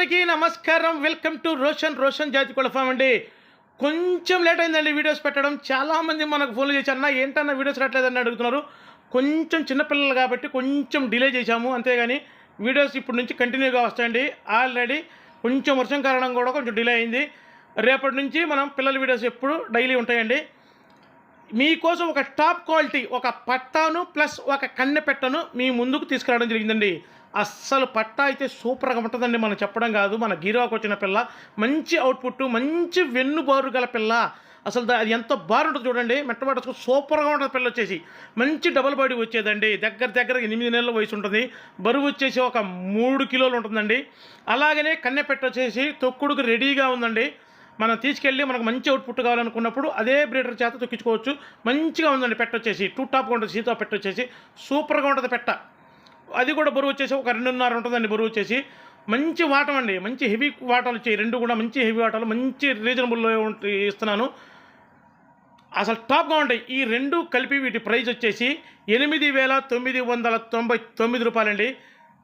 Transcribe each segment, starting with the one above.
అందరికీ నమస్కారం. Welcome to Roshan Roshan జాతి కులఫామ్ అండి. కొంచెం లేట్ అయిందండి వీడియోస్ పెట్టడం. చాలామంది మనకు ఫోన్లు చేసి అన్న ఏంటన్నా వీడియోస్ రావట్లేదని అడుగుతున్నారు. కొంచెం చిన్నపిల్లలు కాబట్టి కొంచెం డిలే చేశాము. అంతేగాని వీడియోస్ ఇప్పుడు నుంచి కంటిన్యూగా వస్తాయండి. ఆల్రెడీ కొంచెం వర్షం కారణం కూడా కొంచెం డిలే అయింది. రేపటి నుంచి మనం పిల్లల వీడియోస్ ఎప్పుడు డైలీ ఉంటాయండి. మీకోసం ఒక టాప్ క్వాలిటీ ఒక పట్టాను ప్లస్ ఒక కన్నె పెట్టను మీ ముందుకు తీసుకురావడం జరిగిందండి. అస్సలు పట్టా అయితే సూపర్గా ఉంటుందండి మనం చెప్పడం కాదు. మన గీరోకి వచ్చిన పిల్ల మంచి అవుట్పుట్ మంచి వెన్ను బారు గల పిల్ల. అసలు అది ఎంత బారు ఉంటుంది చూడండి మెట్టబట్ట సూపర్గా ఉంటుంది పిల్ల వచ్చేసి. మంచి డబుల్ బాడీ వచ్చేదండి. దగ్గర దగ్గర ఎనిమిది నెలల వయసు ఉంటుంది. బరువు వచ్చేసి ఒక మూడు కిలోలు ఉంటుందండి. అలాగనే కన్నె పెట్ట వచ్చేసి తొక్కుడుకు రెడీగా ఉందండి. మనం తీసుకెళ్ళి మనకు మంచి అవుట్పుట్ కావాలనుకున్నప్పుడు అదే బ్రీడర్ చేత తొక్కించుకోవచ్చు. మంచిగా ఉందండి పెట్ట వచ్చేసి. టూ టాప్గా ఉంటుంది సీతో పెట్ట వచ్చేసి. సూపర్గా ఉంటుంది పెట్ట. అది కూడా బరువు వచ్చేసి ఒక రెండున్నర ఉంటుందండి బరువు వచ్చేసి. మంచి వాటం అండి. మంచి హెవీ వాటాలు వచ్చాయి రెండు కూడా మంచి హెవీ వాటాలు మంచి రీజనబుల్లో ఇస్తున్నాను. అసలు టాప్గా ఉంటాయి. ఈ రెండు కలిపి వీటి ప్రైజ్ వచ్చేసి ఎనిమిది వేల తొమ్మిది వందల తొంభై తొమ్మిది రూపాయలండి.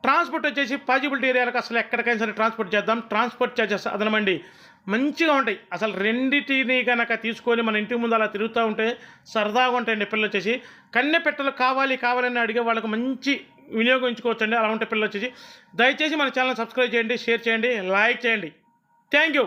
ట్రాన్స్పోర్ట్ వచ్చేసి పాజిబిలిటీ ఏరియాలకు అసలు ఎక్కడికైనా సరే ట్రాన్స్పోర్ట్ చేద్దాం. ట్రాన్స్పోర్ట్ ఛార్జెస్ అదనమండి మంచిగా ఉంటాయి. అసలు రెండిటిని కనుక తీసుకొని మన ఇంటి ముందు అలా తిరుగుతూ ఉంటే సరదాగా ఉంటాయండి పిల్లలు వచ్చేసి. కన్నె పెట్టలు కావాలి కావాలని అడిగే వాళ్ళకి మంచి వినియోగించుకోవచ్చండి. అలా ఉంటే పిల్లలు వచ్చేసి దయచేసి మన ఛానల్ సబ్స్క్రైబ్ చేయండి షేర్ చేయండి లైక్ చేయండి. Thank you.